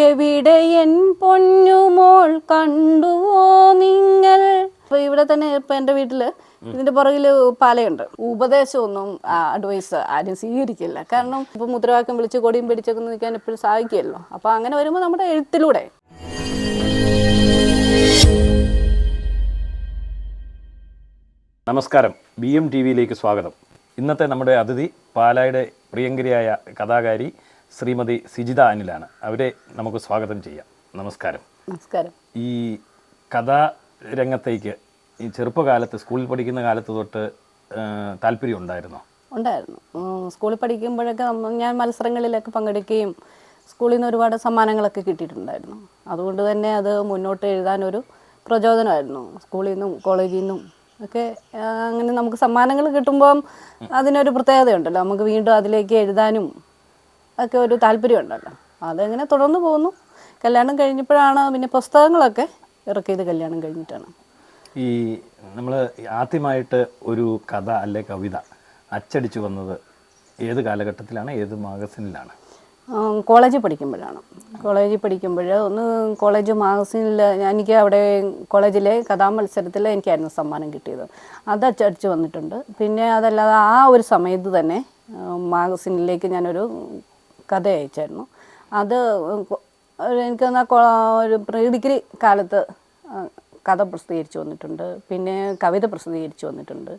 എവിടെ എൻ പൊന്നുമോൾ കണ്ടുവോ നിങ്ങൾ? ഇപ്പൊ ഇവിടെ തന്നെ ഇപ്പൊ എന്റെ വീട്ടിൽ ഇതിന്റെ പുറകിൽ പാലയുണ്ട്. ഉപദേശമൊന്നും അഡ്വൈസ് ആരും സ്വീകരിക്കില്ല. കാരണം ഇപ്പൊ മുദ്രാവാക്യം വിളിച്ച് കൊടിയും പിടിച്ചൊക്കെ നിൽക്കാൻ എപ്പോഴും സാധിക്കുമല്ലോ. അപ്പൊ അങ്ങനെ വരുമ്പോൾ നമ്മുടെ എഴുത്തിലൂടെ. നമസ്കാരം. ബി എം ടി വിയിലേക്ക് സ്വാഗതം. ഇന്നത്തെ നമ്മുടെ അതിഥി പാലായുടെ പ്രിയങ്കരിയായ കഥാകാരി ശ്രീമതി സിജിത അനിലാണ് അവരെ നമുക്ക് സ്വാഗതം ചെയ്യാം. നമസ്കാരം. നമസ്കാരം. ഈ കഥാ രംഗത്തേക്ക് ഈ ചെറുപ്പകാലത്ത് സ്കൂളിൽ പഠിക്കുന്ന കാലത്ത് തൊട്ട് താല്പര്യം ഉണ്ടായിരുന്നോ? ഉണ്ടായിരുന്നു. സ്കൂളിൽ പഠിക്കുമ്പോഴൊക്കെ ഞാൻ മത്സരങ്ങളിലൊക്കെ പങ്കെടുക്കുകയും സ്കൂളിൽ നിന്ന് ഒരുപാട് സമ്മാനങ്ങളൊക്കെ കിട്ടിയിട്ടുണ്ടായിരുന്നു. അതുകൊണ്ട് തന്നെ അത് മുന്നോട്ട് എഴുതാനൊരു പ്രചോദനമായിരുന്നു. സ്കൂളിൽ നിന്നും കോളേജിൽ നിന്നും ഒക്കെ അങ്ങനെ നമുക്ക് സമ്മാനങ്ങൾ കിട്ടുമ്പം അതിനൊരു പ്രത്യേകതയുണ്ടല്ലോ. നമുക്ക് വീണ്ടും അതിലേക്ക് എഴുതാനും ഒക്കെ ഒരു താല്പര്യമുണ്ടല്ലോ. അതങ്ങനെ തുടർന്ന് പോകുന്നു? കല്യാണം കഴിഞ്ഞപ്പോഴാണ് പിന്നെ പുസ്തകങ്ങളൊക്കെ ഇറക്കിയത് കല്യാണം കഴിഞ്ഞിട്ടാണ്. ഈ നമ്മൾ ആദ്യമായിട്ട് ഒരു കഥ അല്ലെ കവിത അച്ചടിച്ചു വന്നത് ഏത് കാലഘട്ടത്തിലാണ്? ഏത് മാഗസിനിലാണ്? കോളേജിൽ പഠിക്കുമ്പോഴാണ്. കോളേജിൽ പഠിക്കുമ്പോൾ ഒന്ന് കോളേജ് മാഗസീനിൽ എനിക്ക് അവിടെ കോളേജിലെ കഥാമത്സരത്തിൽ എനിക്കായിരുന്നു സമ്മാനം കിട്ടിയത്. അത് അച്ചടിച്ച് വന്നിട്ടുണ്ട്. പിന്നെ അതല്ലാതെ ആ ഒരു സമയത്ത് തന്നെ മാഗസിനിലേക്ക് മാഗസീനിലേക്ക് ഞാനൊരു കഥ അയച്ചായിരുന്നു. അത് എനിക്ക് ഒരു പ്രീ ഡിഗ്രി കാലത്ത് കഥ പ്രസിദ്ധീകരിച്ചു വന്നിട്ടുണ്ട്. പിന്നെ കവിത പ്രസിദ്ധീകരിച്ചു വന്നിട്ടുണ്ട്.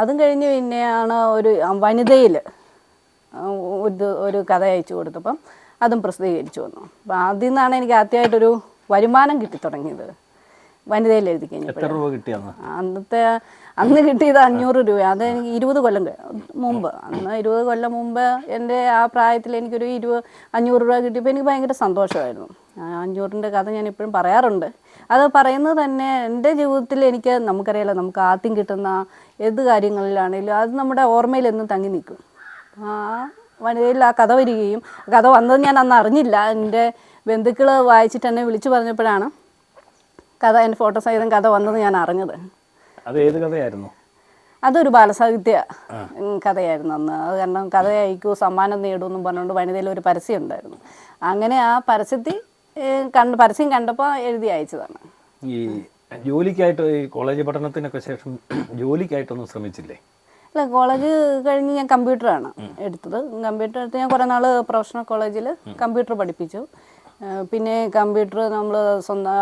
അതും കഴിഞ്ഞ് പിന്നെയാണ് ഒരു വനിതയിൽ ഒരു ഒരു കഥ അയച്ചു കൊടുത്തപ്പം അതും പ്രസിദ്ധീകരിച്ചു വന്നു. അപ്പം അതിൽ നിന്നാണ് എനിക്ക് ആദ്യമായിട്ടൊരു വരുമാനം കിട്ടി തുടങ്ങിയത് വനിതയിൽ എഴുതി കഴിഞ്ഞു അന്നത്തെ അന്ന് കിട്ടിയത് അഞ്ഞൂറ് രൂപ. അത് എനിക്ക് ഇരുപത് കൊല്ലം മുമ്പ്. അന്ന് ഇരുപത് കൊല്ലം മുമ്പ് എന്റെ ആ പ്രായത്തിൽ എനിക്കൊരു ഇരുപത് അഞ്ഞൂറ് രൂപ കിട്ടിയപ്പോൾ എനിക്ക് ഭയങ്കര സന്തോഷമായിരുന്നു. അഞ്ഞൂറിന്റെ കഥ ഞാൻ ഇപ്പോഴും പറയാറുണ്ട്. അത് പറയുന്നത് തന്നെ എന്റെ ജീവിതത്തിൽ എനിക്ക് നമുക്കറിയാലോ നമുക്ക് ആദ്യം കിട്ടുന്ന ഏത് കാര്യങ്ങളിലാണെങ്കിലും അത് നമ്മുടെ ഓർമ്മയിൽ എന്നും തങ്ങി നിൽക്കും. ആ വനിതയിൽ ആ കഥ വരികയും കഥ വന്നത് ഞാൻ അന്ന് അറിഞ്ഞില്ല. എന്റെ ബന്ധുക്കൾ വായിച്ചിട്ട് എന്നെ വിളിച്ചു പറഞ്ഞപ്പോഴാണ് കഥ എന്റെ ഫോട്ടോ സഹിതം കഥ വന്നത് ഞാൻ അറിഞ്ഞത്. അത് ഏത് കഥയായിരുന്നു? അതൊരു ബാലസാഹിത്യ കഥയായിരുന്നു അന്ന്. അത് കാരണം കഥ അയക്കൂ സമ്മാനം നേടൂ എന്നും പറഞ്ഞുകൊണ്ട് വനിതയിൽ ഒരു പരസ്യം ഉണ്ടായിരുന്നു. അങ്ങനെ ആ പരസ്യത്തിൽ കണ്ട് പരസ്യം കണ്ടപ്പോൾ എഴുതി അയച്ചതാണ്. ഈ ജോലിക്കായിട്ട് ഈ കോളേജ് പഠനത്തിനൊക്കെ ശേഷം ജോലിക്കായിട്ടൊന്നും ശ്രമിച്ചില്ലേ? അല്ല കോളേജ് കഴിഞ്ഞ് ഞാൻ കമ്പ്യൂട്ടറാണ് എടുത്തത്. കമ്പ്യൂട്ടർ എടുത്ത് ഞാൻ കുറേ നാൾ പ്രൊഫഷണൽ കോളേജിൽ കമ്പ്യൂട്ടർ പഠിപ്പിച്ചു. പിന്നെ കമ്പ്യൂട്ടർ നമ്മൾ സ്വന്തം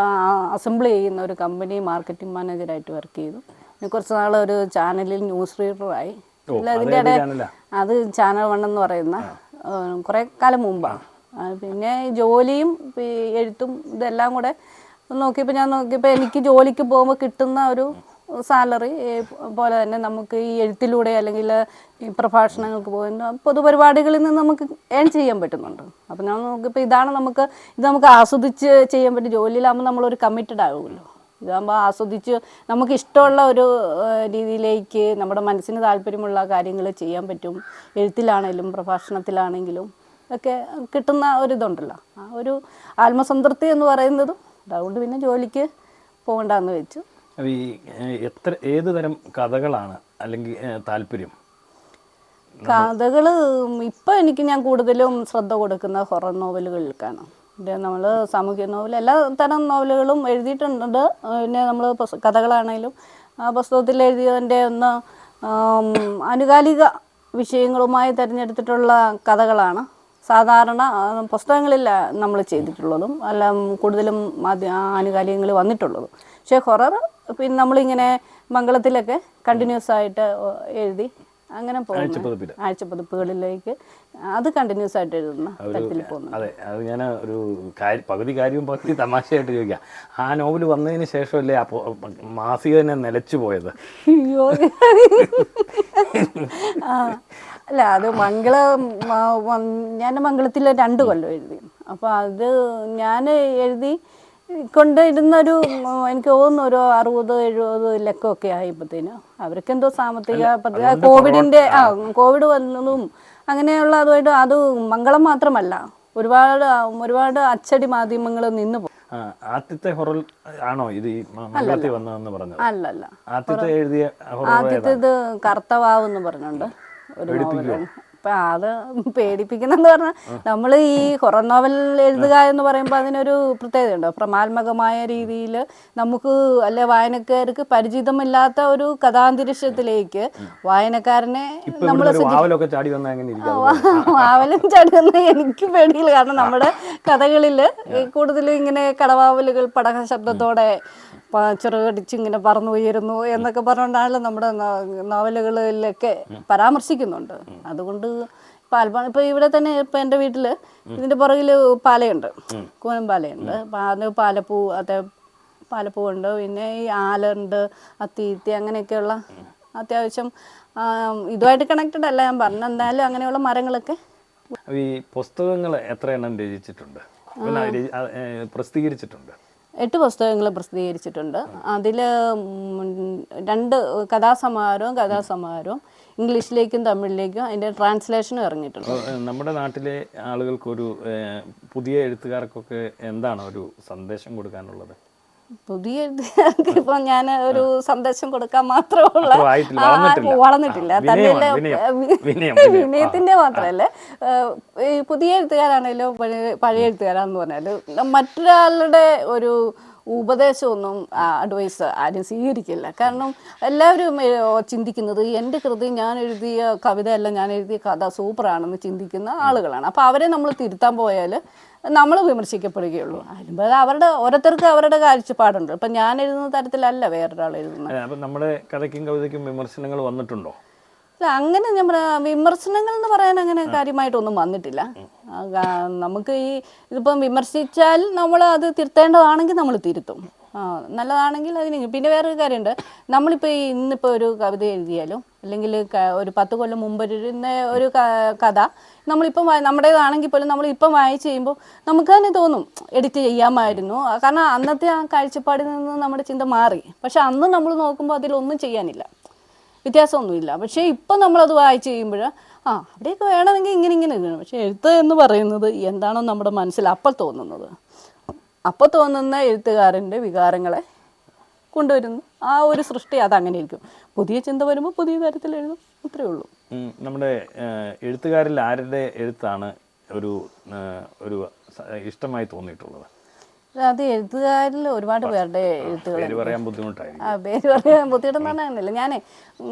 അസംബിൾ ചെയ്യുന്ന ഒരു കമ്പനി മാർക്കറ്റിംഗ് മാനേജറായിട്ട് വർക്ക് ചെയ്തു. പിന്നെ കുറച്ച് നാൾ ഒരു ചാനലിൽ ന്യൂസ് റീഡറായി. അതിന്റെ ഇടയിൽ അത് ചാനൽ വൺ എന്ന് പറയുന്ന കുറെ കാലം മുമ്പാണ് പിന്നെ ജോലിയും എഴുത്തും ഇതെല്ലാം കൂടെ നോക്കിയപ്പോൾ ഞാൻ നോക്കിയപ്പോൾ എനിക്ക് ജോലിക്ക് പോകുമ്പോൾ കിട്ടുന്ന ഒരു സാലറി പോലെ തന്നെ നമുക്ക് ഈ എഴുത്തിലൂടെ അല്ലെങ്കിൽ ഈ പ്രഭാഷണങ്ങൾക്ക് പോകുന്ന പൊതുപരിപാടികളിൽ നിന്ന് നമുക്ക് ഏൺ ചെയ്യാൻ പറ്റുന്നുണ്ട്. അപ്പം ഞാൻ നോക്കിയപ്പോൾ ഇതാണ് നമുക്ക് ഇത് നമുക്ക് ആസ്വദിച്ച് ചെയ്യാൻ പറ്റും ജോലിയിലാകുമ്പോൾ നമ്മളൊരു കമ്മിറ്റഡ് ആകുമല്ലോ ഇതാകുമ്പോൾ ആസ്വദിച്ച് നമുക്ക് ഇഷ്ടമുള്ള ഒരു രീതിയിലേക്ക് നമ്മുടെ മനസ്സിന് താല്പര്യമുള്ള കാര്യങ്ങൾ ചെയ്യാൻ പറ്റും. എഴുത്തിലാണെങ്കിലും പ്രഭാഷണത്തിലാണെങ്കിലും ഒക്കെ കിട്ടുന്ന ഒരിതുണ്ടല്ലോ ആ ഒരു ആത്മസംതൃപ്തി എന്ന് പറയുന്നതും അതുകൊണ്ട് പിന്നെ ജോലിക്ക് പോകണ്ടെന്ന് വെച്ചു. അപ്പൊ ഈ എത്ര ഏത് തരം കഥകളാണ് അല്ലെങ്കിൽ താല്പര്യം? കഥകൾ ഇപ്പം എനിക്ക് ഞാൻ കൂടുതലും ശ്രദ്ധ കൊടുക്കുന്ന ഹൊറർ നോവലുകൾക്കാണ്. നമ്മൾ സാമൂഹ്യ നോവൽ എല്ലാ തരം നോവലുകളും എഴുതിയിട്ടുണ്ട്. പിന്നെ നമ്മൾ കഥകളാണെങ്കിലും ആ പുസ്തകത്തിൽ എഴുതിയതിന്റെ ഒന്ന് ആനുകാലിക വിഷയങ്ങളുമായി തിരഞ്ഞെടുത്തിട്ടുള്ള കഥകളാണ്. സാധാരണ പുസ്തകങ്ങളിൽ നമ്മൾ ചെയ്തിട്ടുള്ളതും അല്ല കൂടുതലും ആനുകാലികങ്ങൾ വന്നിട്ടുള്ളതും. പക്ഷേ ഹൊറർ പിന്നെ നമ്മളിങ്ങനെ മംഗളത്തിലൊക്കെ കണ്ടിന്യൂസ് ആയിട്ട് എഴുതി അങ്ങനെ പോകുന്നു. ആഴ്ചപ്പതിപ്പുകളിലേക്ക് അത് കണ്ടിന്യൂസ് ആയിട്ട് എഴുതുന്ന തരത്തിൽ പോകുന്നു. അതെ അത് ഞാൻ ഒരു പകുതി കാര്യവും പകുതി തമാശയായിട്ട് ചോദിക്കാം. ആ നോവൽ വന്നതിന് ശേഷമല്ലേ അപ്പോൾ മാസിക തന്നെ നിലച്ചു പോയത്? അല്ല അത് മംഗളം ഞാൻ മംഗളത്തിൽ രണ്ട് കൊല്ലം എഴുതി. അപ്പോൾ അത് ഞാൻ എഴുതി കൊണ്ടിരുന്നൊരു എനിക്ക് തോന്നുന്നു ഒരു അറുപത് എഴുപത് ലക്കമൊക്കെ ആയപ്പോഴത്തേന് അവർക്ക് എന്തോ സാമ്പത്തിക കോവിഡിന്റെ ആ കോവിഡ് വന്നതും അങ്ങനെയുള്ള അതുമായിട്ട് അത് മംഗളം മാത്രമല്ല. ഒരുപാട് ഒരുപാട് അച്ചടി മാധ്യമങ്ങൾ നിന്ന് പോകും ആദ്യത്തെ ഹൊറൽ ആണോ ഇത് മംഗളത്തിൽ വന്നതെന്ന് പറഞ്ഞത്? അല്ലല്ല. ആദ്യത്തെ എഴുതിയ ആദ്യത്തേത് കർത്തവാവ് എന്ന് പറഞ്ഞുണ്ട്. ഒരു അപ്പം അത് പേടിപ്പിക്കുന്നെന്ന് പറഞ്ഞാൽ നമ്മൾ ഈ ഹൊറർ നോവൽ എഴുതുക എന്ന് പറയുമ്പോൾ അതിനൊരു പ്രത്യേകതയുണ്ട്? പ്രമാത്മകമായ രീതിയിൽ നമുക്ക് അല്ലെ വായനക്കാർക്ക് പരിചിതമില്ലാത്ത ഒരു കഥാന്തരീക്ഷത്തിലേക്ക് വായനക്കാരനെ നമ്മൾ വാവലും ചടുന്ന എനിക്ക് പേടിയില്ല. കാരണം നമ്മുടെ കഥകളിൽ കൂടുതലും ഇങ്ങനെ കടവാവലുകൾ പടക ശബ്ദത്തോടെ ചെറുകടിച്ച് ഇങ്ങനെ പറന്നു ഉയരുന്നു എന്നൊക്കെ പറഞ്ഞുകൊണ്ടാണല്ലോ നമ്മുടെ നോവലുകളിലൊക്കെ പരാമർശിക്കുന്നുണ്ട്. അതുകൊണ്ട് പാൽപ്പാണ് ഇപ്പൊ ഇവിടെ തന്നെ ഇപ്പൊ എന്റെ വീട്ടിൽ ഇതിന്റെ പുറകിൽ പാലയുണ്ട്. കൂനം പാലയുണ്ട്. അപ്പം അത് പാലപ്പൂ ഉണ്ട് പിന്നെ ഈ ആലുണ്ട് അത്തീത്തി അങ്ങനെയൊക്കെയുള്ള അത്യാവശ്യം ഇതുമായിട്ട് കണക്റ്റഡ് അല്ല ഞാൻ പറഞ്ഞു എന്തായാലും അങ്ങനെയുള്ള മരങ്ങളൊക്കെ ഈ പുസ്തകങ്ങൾ എത്ര എണ്ണം രചിച്ചിട്ടുണ്ട് പ്രസിദ്ധീകരിച്ചിട്ടുണ്ട്. എട്ട് പുസ്തകങ്ങൾ പ്രസിദ്ധീകരിച്ചിട്ടുണ്ട്. അതിൽ രണ്ട് കഥാസമാഹാരവും കഥാസമാഹാരവും ഇംഗ്ലീഷിലേക്കും തമിഴിലേക്കും അതിന്റെ ട്രാൻസ്ലേഷനും ഇറങ്ങിയിട്ടുണ്ട്. നമ്മുടെ നാട്ടിലെ ആളുകൾക്കൊരു പുതിയ എഴുത്തുകാർക്കൊക്കെ എന്താണ് ഒരു സന്ദേശം കൊടുക്കാനുള്ളത്? പുതിയ ഇപ്പം ഞാൻ ഒരു സന്ദേശം കൊടുക്കാൻ മാത്രമുള്ള വളർന്നിട്ടില്ല. തന്നെ. വിനയത്തിന്റെ മാത്രമല്ല ഈ പുതിയ എഴുത്തുകാരാണെങ്കിലും പഴയ പഴയ എഴുത്തുകാരാന്ന് പറഞ്ഞാൽ മറ്റൊരാളുടെ ഒരു ഉപദേശമൊന്നും അഡ്വൈസ് ആരും സ്വീകരിക്കില്ല. കാരണം എല്ലാവരും ചിന്തിക്കുന്നത് എന്റെ കൃതി ഞാൻ എഴുതിയ കവിതയല്ല ഞാൻ എഴുതിയ കഥ സൂപ്പറാണെന്ന് ചിന്തിക്കുന്ന ആളുകളാണ്. അപ്പോൾ അവരെ നമ്മൾ തിരുത്താൻ പോയാൽ നമ്മൾ വിമർശിക്കപ്പെടുകയുള്ളൂ. ഭേദം അവരുടെ ഓരോരുത്തർക്ക് അവരുടെ കാഴ്ചപ്പാടുണ്ട്. ഇപ്പം ഞാൻ എഴുതുന്ന തരത്തിലല്ല വേറൊരാൾ എഴുതുന്നത്. നമ്മുടെ കഥയ്ക്കും കവിതയ്ക്കും വിമർശനങ്ങൾ വന്നിട്ടുണ്ടോ? അല്ല അങ്ങനെ ഞാൻ വിമർശനങ്ങൾ എന്ന് പറയാൻ അങ്ങനെ കാര്യമായിട്ടൊന്നും വന്നിട്ടില്ല. നമുക്ക് ഈ ഇതിപ്പം വിമർശിച്ചാൽ നമ്മൾ അത് തിരുത്തേണ്ടതാണെങ്കിൽ നമ്മൾ തിരുത്തും. ആ നല്ലതാണെങ്കിൽ അതിന് പിന്നെ വേറൊരു കാര്യമുണ്ട്. നമ്മളിപ്പോൾ ഈ ഇന്നിപ്പോൾ ഒരു കവിത എഴുതിയാലും അല്ലെങ്കിൽ ഒരു പത്ത് കൊല്ലം മുമ്പ് ഇരുന്ന ഒരു കഥ നമ്മളിപ്പം നമ്മുടേതാണെങ്കിൽ പോലും നമ്മൾ ഇപ്പം വായിച്ച് ചെയ്യുമ്പോൾ നമുക്ക് തന്നെ തോന്നും എഡിറ്റ് ചെയ്യാമായിരുന്നു. കാരണം അന്നത്തെ ആ കാഴ്ചപ്പാടിൽ നിന്ന് നമ്മുടെ ചിന്ത മാറി. പക്ഷെ അന്ന് നമ്മൾ നോക്കുമ്പോൾ അതിലൊന്നും ചെയ്യാനില്ല. വ്യത്യാസമൊന്നുമില്ല. പക്ഷേ ഇപ്പം നമ്മളത് വായിച്ച് കഴിയുമ്പോൾ ആ അവിടെയൊക്കെ വേണമെങ്കിൽ ഇങ്ങനെ ഇങ്ങനെ എഴുതണം പക്ഷേ എഴുത്ത് എന്ന് പറയുന്നത് എന്താണോ നമ്മുടെ മനസ്സിൽ അപ്പോൾ തോന്നുന്നത്. അപ്പോൾ തോന്നുന്ന എഴുത്തുകാരന്റെ വികാരങ്ങളെ കൊണ്ടുവരുന്നു. ആ ഒരു സൃഷ്ടി അതങ്ങനെ ഇരിക്കും പുതിയ ചിന്ത വരുമ്പോൾ പുതിയ തരത്തിൽ എഴുതും. അത്രേ ഉള്ളൂ. നമ്മുടെ എഴുത്തുകാരിൽ ആരുടെ എഴുത്താണ് ഒരു ഒരു ഇഷ്ടമായി തോന്നിയിട്ടുള്ളത്? അത് എഴുത്തുകാരിൽ ഒരുപാട് പേരുടെ എഴുത്തുകൾ പേര് പറയാൻ ബുദ്ധിമുട്ടായിരിക്കും. ആ പേര് പറയാൻ ബുദ്ധിമുട്ടെന്ന് പറഞ്ഞില്ല ഞാൻ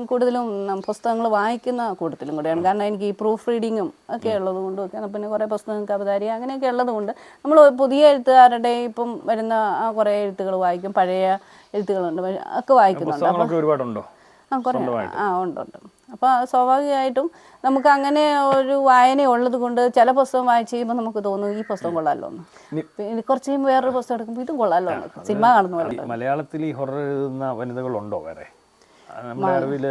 കൂടുതലും പുസ്തകങ്ങൾ വായിക്കുന്ന കൂട്ടത്തിലും കൂടെയാണ്. കാരണം എനിക്ക് ഈ പ്രൂഫ് റീഡിങ്ങും ഒക്കെ ഉള്ളത് കൊണ്ടും ഒക്കെ പിന്നെ കുറേ പുസ്തകം കവിതാരി അങ്ങനെയൊക്കെ ഉള്ളത് കൊണ്ട് നമ്മൾ പുതിയ എഴുത്തുകാരുടെ ഇപ്പം വരുന്ന ആ കുറേ എഴുത്തുകൾ വായിക്കും. പഴയ എഴുത്തുകളുണ്ട്. ഒക്കെ വായിക്കുന്നുണ്ട്. ആ കുറേ. ആ ഉണ്ട് ഉണ്ട്. അപ്പോൾ സ്വാഭാവികമായിട്ടും നമുക്ക് അങ്ങനെ ഒരു വായന ഉള്ളത് കൊണ്ട് ചില പുസ്തകം വായിച്ച് കഴിയുമ്പോൾ നമുക്ക് തോന്നും ഈ പുസ്തകം കൊള്ളാമല്ലോ എന്ന്. പിന്നെ കുറച്ച് കഴിയുമ്പോൾ വേറൊരു പുസ്തകം എടുക്കുമ്പോൾ ഇതും കൊള്ളാമല്ലോ എന്ന്. സിനിമ കാണുന്ന മലയാളത്തിൽ ഈ ഹൊറർ എഴുതുന്ന വനിതകളുണ്ടോ വേറെ? ആ, നമ്മുടെ അറിവിൽ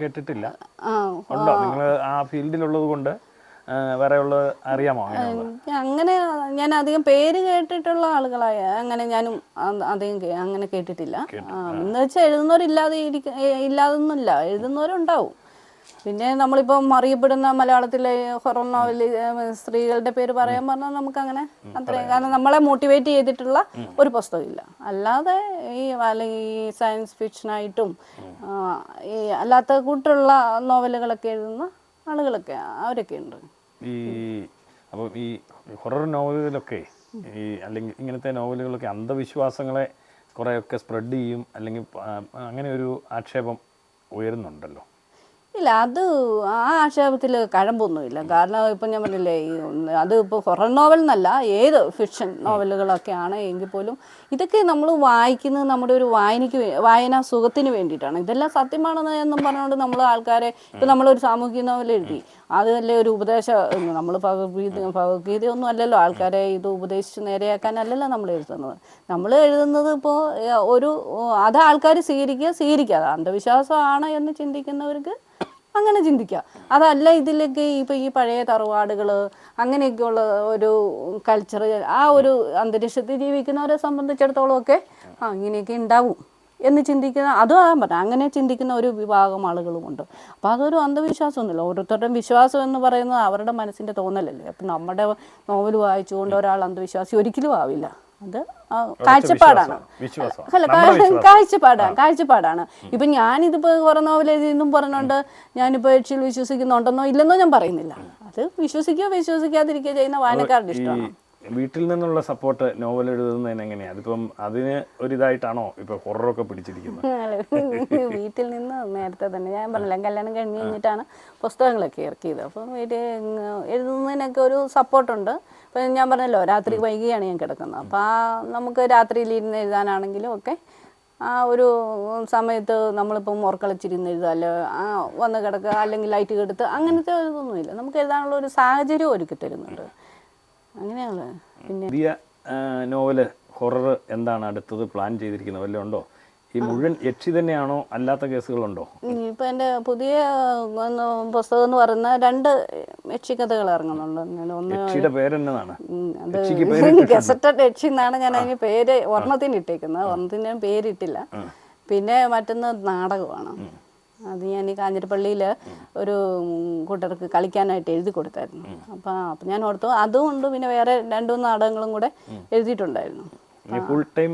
കേട്ടിട്ടില്ല. ആ ഉണ്ടോ? നിങ്ങൾ ആ ഫീൽഡിലുള്ളത് കൊണ്ട് വേറെ ഉള്ള അറിയാമോ അങ്ങനെ ഞാൻ അധികം പേര് കേട്ടിട്ടുള്ള ആളുകളായ അങ്ങനെ ഞാനും അധികം അങ്ങനെ കേട്ടിട്ടില്ല. എന്ന് വെച്ചാൽ എഴുതുന്നവരില്ലാതെ ഇല്ലാതൊന്നുമില്ല. എഴുതുന്നവരുണ്ടാവും. പിന്നെ നമ്മളിപ്പോ അറിയപ്പെടുന്ന മലയാളത്തിലെ ഹൊറർ നോവൽ സ്ത്രീകളുടെ പേര് പറയാൻ പറഞ്ഞാൽ നമുക്ക് അങ്ങനെ അത്രയും കാരണം നമ്മളെ മോട്ടിവേറ്റ് ചെയ്തിട്ടുള്ള ഒരു പുസ്തകമില്ല. അല്ലാതെ ഈ അല്ലെങ്കിൽ ഈ സയൻസ് ഫിക്ഷനായിട്ടും ഈ അല്ലാത്ത കൂട്ടുള്ള നോവലുകളൊക്കെ എഴുതുന്ന ആളുകളൊക്കെ അവരൊക്കെ ഉണ്ട്. ഈ അപ്പം ഈ ഹൊറർ നോവലുകളിലൊക്കെ ഈ അല്ലെങ്കിൽ ഇങ്ങനത്തെ നോവലുകളൊക്കെ അന്ധവിശ്വാസങ്ങളെ കുറേയൊക്കെ സ്പ്രെഡ് ചെയ്യും അല്ലെങ്കിൽ അങ്ങനെ ഒരു ആക്ഷേപം ഉയരുന്നുണ്ടല്ലോ. ഇല്ല അത് ആ ആക്ഷേപത്തിൽ കഴമ്പൊന്നുമില്ല. കാരണം ഇപ്പം ഞാൻ പറഞ്ഞില്ലേ ഈ അത് ഇപ്പോൾ ഹൊറർ നോവൽ എന്നല്ല ഏത് ഫിക്ഷൻ നോവലുകളൊക്കെയാണ് എങ്കിൽ പോലും ഇതൊക്കെ നമ്മൾ വായിക്കുന്നത് നമ്മുടെ ഒരു വായനയ്ക്ക് വായന സുഖത്തിന് വേണ്ടിയിട്ടാണ്. ഇതെല്ലാം സത്യമാണെന്ന് എന്നും പറഞ്ഞുകൊണ്ട് നമ്മൾ ആൾക്കാരെ ഇപ്പം നമ്മളൊരു സാമൂഹിക നോവൽ എഴുതി അതല്ലേ ഒരു ഉപദേശം നമ്മൾ ഭഗവത്ഗീത ഭഗവത്ഗീതയൊന്നും അല്ലല്ലോ ആൾക്കാരെ ഇത് ഉപദേശിച്ച് നേരെയാക്കാനല്ലല്ലോ നമ്മൾ എഴുതുന്നത്. നമ്മൾ എഴുതുന്നത് ഇപ്പോൾ ഒരു അത് ആൾക്കാർ സ്വീകരിക്കുക സ്വീകരിക്കാതെ അന്ധവിശ്വാസമാണ് എന്ന് ചിന്തിക്കുന്നവർക്ക് അങ്ങനെ ചിന്തിക്കുക. അതല്ല ഇതിലൊക്കെ ഇപ്പം ഈ പഴയ തറവാടുകൾ അങ്ങനെയൊക്കെയുള്ള ഒരു കൾച്ചർ ആ ഒരു അന്തരീക്ഷത്തിൽ ജീവിക്കുന്നവരെ സംബന്ധിച്ചിടത്തോളം ഒക്കെ ആ ഇങ്ങനെയൊക്കെ ഉണ്ടാവും എന്ന് ചിന്തിക്കുന്ന അതും ആകാൻ പറഞ്ഞത് അങ്ങനെ ചിന്തിക്കുന്ന ഒരു വിഭാഗം ആളുകളുമുണ്ട് അപ്പോൾ അതൊരു അന്ധവിശ്വാസമൊന്നുമില്ല. ഓരോരുത്തരുടെയും വിശ്വാസം എന്ന് പറയുന്നത് അവരുടെ മനസ്സിന്റെ തോന്നലല്ലേ. അപ്പം നമ്മുടെ നോവൽ വായിച്ചുകൊണ്ട് ഒരാൾ അന്ധവിശ്വാസി ഒരിക്കലും ആവില്ല. അത് കാഴ്ചപ്പാടാണ്. അല്ല കാഴ്ചപ്പാടാണ് കാഴ്ചപ്പാടാണ്. ഇപ്പൊ ഞാനിതിപ്പോ കുറെ നോവൽ എഴുതിയെന്നും പറഞ്ഞുകൊണ്ട് ഞാനിപ്പോ യക്ഷിയിൽ വിശ്വസിക്കുന്നുണ്ടെന്നോ ഇല്ലെന്നോ ഞാൻ പറയുന്നില്ല. അത് വിശ്വസിക്കുക വിശ്വസിക്കാതിരിക്കുക ചെയ്യുന്ന വായനക്കാരുടെ ഇഷ്ടമാണ്. വീട്ടിൽ നിന്നുള്ള സപ്പോർട്ട് നോവൽ എഴുതുന്നതിന് എങ്ങനെയാ? അതിപ്പം അതിന് ഒരിതായിട്ടാണോ ഇപ്പൊ ഹൊററൊക്കെ പിടിച്ചിരിക്കുന്നത്? വീട്ടിൽ നിന്ന് നേരത്തെ തന്നെ ഞാൻ പറഞ്ഞില്ല കല്യാണം കഴിഞ്ഞ് കഴിഞ്ഞിട്ടാണ് പുസ്തകങ്ങളൊക്കെ ഇറക്കിയത്. അപ്പം വീട്ടിൽ എഴുതുന്നതിനൊക്കെ ഒരു സപ്പോർട്ടുണ്ട് ഇപ്പം ഞാൻ പറഞ്ഞല്ലോ രാത്രി വൈകിയാണ് ഞാൻ കിടക്കുന്നത്. അപ്പോൾ ആ നമുക്ക് രാത്രിയിൽ ഇരുന്ന് എഴുതാനാണെങ്കിലും ഒക്കെ ആ ഒരു സമയത്ത് നമ്മളിപ്പം ഉറക്കളിച്ചിരുന്ന് എഴുതുക അല്ല ആ വന്ന് കിടക്കുക അല്ലെങ്കിൽ ലൈറ്റ് കെടുത്ത് അങ്ങനത്തെ ഇതൊന്നുമില്ല. നമുക്ക് എഴുതാനുള്ള ഒരു സാഹചര്യം ഒരുക്കി തരുന്നുണ്ട്. അങ്ങനെയാണ് പിന്നെ പുതിയ നോവൽ ഹൊറർ എന്താണ് അടുത്തത് പ്ലാൻ ചെയ്തിരിക്കുന്നത്? വല്ലതും ഉണ്ടോ? ഈ മുഴുവൻ യക്ഷി തന്നെയാണോ? അല്ലാത്ത കേസുകളുണ്ടോ? ഇപ്പൊ എന്റെ പുതിയ പുസ്തകം എന്ന് പറയുന്ന രണ്ട് യക്ഷി കഥകൾ ഇറങ്ങുന്നുണ്ട്. ഒന്ന് പേരെന്നതാണ്. ഗസറ്റഡ് യക്ഷി എന്നാണ് ഞാൻ അതിന് പേര് ഒരെണ്ണത്തിന് ഇട്ടേക്കുന്നത്. ഒരെണ്ണത്തിന് ഞാൻ പേരിട്ടില്ല. പിന്നെ മറ്റൊന്ന് നാടകമാണ്. അത് ഞാൻ ഈ കാഞ്ഞിരപ്പള്ളിയിൽ ഒരു കൂട്ടർക്ക് കളിക്കാനായിട്ട് എഴുതി കൊടുത്തായിരുന്നു. അപ്പം അപ്പം ഞാൻ ഓർത്തു അതും ഉണ്ട് പിന്നെ വേറെ രണ്ടു മൂന്ന് നാടകങ്ങളും കൂടെ എഴുതിയിട്ടുണ്ടായിരുന്നു. ഫുൾ ടൈം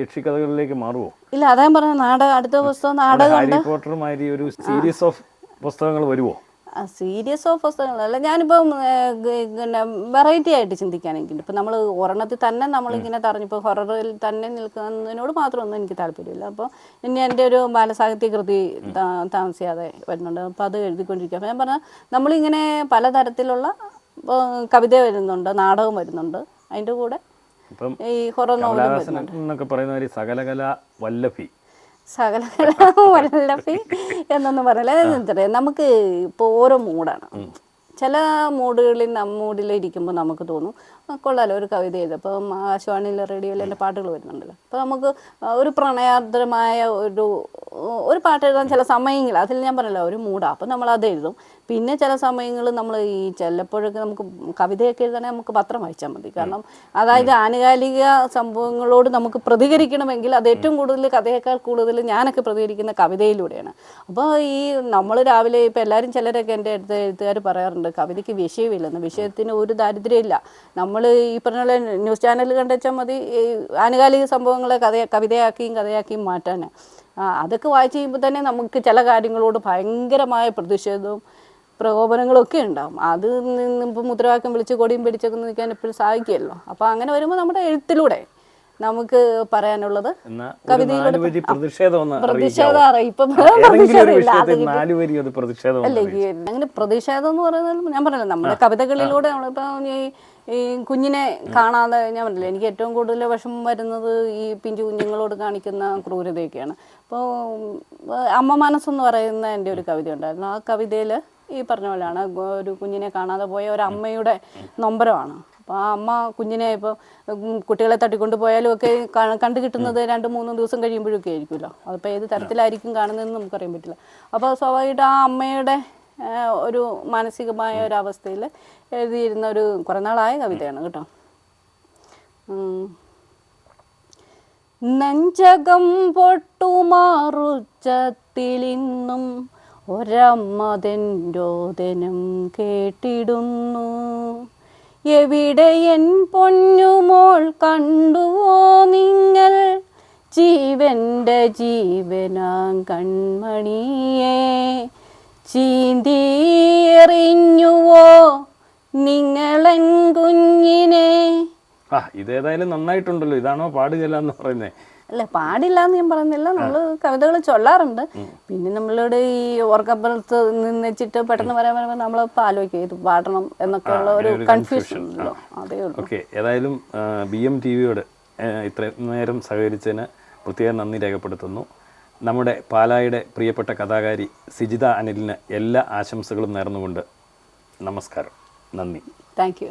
യക്ഷിക്കഥകളിലേക്ക് മാറുമോ ഇല്ല അതാ പറഞ്ഞ നാടകം അടുത്ത പുസ്തകം നാടകം ഒരു സീരീസ് ഓഫ് പുസ്തകങ്ങൾ വരുമോ സീരിയസ് ഓഫ് പുസ്തകങ്ങളല്ല ഞാനിപ്പം പിന്നെ വെറൈറ്റി ആയിട്ട് ചിന്തിക്കാനെങ്കിൽ ഇപ്പം നമ്മൾ ഒരെണ്ണത്തിൽ തന്നെ നമ്മളിങ്ങനെ തറഞ്ഞിപ്പോൾ ഹൊററിൽ തന്നെ നിൽക്കുന്നതിനോട് മാത്രമൊന്നും എനിക്ക് താല്പര്യമില്ല. അപ്പോൾ ഇനി എന്റെ ഒരു ബാലസാഹിത്യ കൃതി താമസിയാതെ വരുന്നുണ്ട്. അപ്പോൾ അത് എഴുതിക്കൊണ്ടിരിക്കുക അപ്പോൾ ഞാൻ പറഞ്ഞ നമ്മളിങ്ങനെ പലതരത്തിലുള്ള കവിത വരുന്നുണ്ട് നാടകം വരുന്നുണ്ട്. അതിന്റെ കൂടെ ഈ ഹൊറർ നോവലും വരുന്നുണ്ട്. എന്നൊക്കെ പറയുന്ന ഒരു സകലകല വല്ലഭി. സകല വല്ലഭി എന്നൊന്നും പറയല എന്താ നമുക്ക് ഇപ്പോൾ ഓരോ മൂഡാണ്. ചില മൂഡുകളിൽ മൂഡിൽ ഇരിക്കുമ്പോൾ നമുക്ക് തോന്നും "ആ, കൊള്ളാലോ ഒരു കവിത എഴുതും. അപ്പം ആശുവാണിയിലെ റേഡിയോയിൽ എന്റെ പാട്ടുകൾ വരുന്നുണ്ടല്ലോ. അപ്പോൾ നമുക്ക് ഒരു പ്രണയാർദ്രമായ ഒരു ഒരു പാട്ട് എഴുതാൻ ചില സമയങ്ങൾ അതിൽ ഞാൻ പറഞ്ഞല്ലോ ഒരു മൂഡാണ് അപ്പം നമ്മൾ അത് എഴുതും. പിന്നെ ചില സമയങ്ങളിൽ നമ്മൾ ഈ ചിലപ്പോഴൊക്കെ നമുക്ക് കവിതയൊക്കെ എഴുതണമെങ്കിൽ നമുക്ക് പത്രം വായിച്ചാൽ മതി. കാരണം അതായത് ആനുകാലിക സംഭവങ്ങളോട് നമുക്ക് പ്രതികരിക്കണമെങ്കിൽ അത് ഏറ്റവും കൂടുതൽ കഥയേക്കാൾ കൂടുതൽ ഞാനൊക്കെ പ്രതികരിക്കുന്ന കവിതയിലൂടെയാണ്. അപ്പോൾ ഈ നമ്മൾ രാവിലെ ഇപ്പോൾ എല്ലാവരും ചിലരൊക്കെ എന്റെ അടുത്ത് എഴുത്തുകാർ പറയാറുണ്ട് കവിതയ്ക്ക് വിഷയമില്ലെന്ന്. വിഷയത്തിന് ഒരു ദാരിദ്ര്യമില്ല നമ്മൾ ഈ പറഞ്ഞ ന്യൂസ് ചാനൽ കണ്ടുവച്ചാൽ മതി ആനുകാലിക സംഭവങ്ങളെ കഥ കവിതയാക്കിയും കഥയാക്കിയും മാറ്റാൻ. അതൊക്കെ വായിച്ച് കഴിയുമ്പോൾ തന്നെ നമുക്ക് ചില കാര്യങ്ങളോട് ഭയങ്കരമായ പ്രതിഷേധവും പ്രകോപനങ്ങളും ഒക്കെ ഉണ്ടാവും. അത് നിന്ന് ഇപ്പം മുദ്രാവാക്യം വിളിച്ച് കൊടിയും പിടിച്ചൊക്കെ നിൽക്കാൻ എപ്പോഴും സാധിക്കുമല്ലോ. അപ്പോൾ അങ്ങനെ വരുമ്പോൾ നമ്മുടെ എഴുത്തിലൂടെ നമുക്ക് പറയാനുള്ളത് പ്രതിഷേധം അല്ല അങ്ങനെ പ്രതിഷേധം എന്ന് പറയുന്നത് ഞാൻ പറഞ്ഞല്ലോ നമ്മുടെ കവിതകളിലൂടെ നമ്മളിപ്പോ ഈ ഈ കുഞ്ഞിനെ കാണാതെ ഞാൻ പറഞ്ഞില്ല എനിക്ക് ഏറ്റവും കൂടുതൽ വിഷമം വരുന്നത് ഈ പിഞ്ചു കുഞ്ഞുങ്ങളോട് കാണിക്കുന്ന ക്രൂരതയൊക്കെയാണ്. അപ്പോൾ അമ്മ മനസ്സെന്ന് പറയുന്ന എന്റെ ഒരു കവിത ഉണ്ടായിരുന്നു ആ കവിതയിൽ ഈ പറഞ്ഞ പോലെയാണ്. ഒരു കുഞ്ഞിനെ കാണാതെ പോയ ഒരു അമ്മയുടെ നൊമ്പരമാണ്. അപ്പോൾ ആ അമ്മ കുഞ്ഞിനെ ഇപ്പോൾ കുട്ടികളെ തട്ടിക്കൊണ്ട് പോയാലും ഒക്കെ കണ്ടു കിട്ടുന്നത് രണ്ട് മൂന്ന് ദിവസം കഴിയുമ്പോഴൊക്കെ ആയിരിക്കുമല്ലോ. അതിപ്പോൾ ഏത് തരത്തിലായിരിക്കും കാണുന്നതെന്ന് നമുക്കറിയാൻ പറ്റില്ല. അപ്പോൾ സ്വാഭാവികമായിട്ട് ആ അമ്മയുടെ ഒരു മാനസികമായ ഒരു അവസ്ഥയിൽ എഴുതിയിരുന്ന ഒരു കുറേ നാളായ കവിതയാണ് കേട്ടോ. നെഞ്ചകം പൊട്ടുമാറുച്ചത്തിലിന്നും ഒരമ്മതെന്റോദനം കേട്ടിടുന്നു. എവിടെ എൻ പൊന്നുമോൾ കണ്ടുവോ നിങ്ങൾ? ജീവന്റെ ജീവനാം കൺമണിയെ. ചീന്തിയെറിഞ്ഞുവോ നിങ്ങളൻ കുഞ്ഞിനെ? ആ ഇതേതായാലും നന്നായിട്ടുണ്ടല്ലോ. ഇതാണോ പാടുകയല്ല എന്ന് പറയുന്നേ. അല്ല പാടില്ല എന്ന് ഞാൻ പറയുന്നില്ല. നമ്മൾ കവിതകൾ ചൊല്ലാറുണ്ട്. പിന്നെ നമ്മളോട് ഈ ഓർക്കപ്പുറത്ത് നിന്ന് വെച്ചിട്ട് പെട്ടെന്ന് പറയാൻ പറയുമ്പോൾ നമ്മളിപ്പോൾ ആലോചിക്കും ഇത് പാടണം എന്നൊക്കെ ഉള്ള ഒരു കൺഫ്യൂഷൻ അതേ ഉള്ളൂ. ഓക്കെ ഏതായാലും ബി എം ടി വിയോട് ഇത്രയും നേരം സഹകരിച്ചതിന് പ്രത്യേകം നന്ദി രേഖപ്പെടുത്തുന്നു. നമ്മുടെ പാലായുടെ പ്രിയപ്പെട്ട കഥാകാരി സിജിത അനിലിന് എല്ലാ ആശംസകളും നേർന്നുകൊണ്ട് നമസ്കാരം. നന്ദി. Thank you.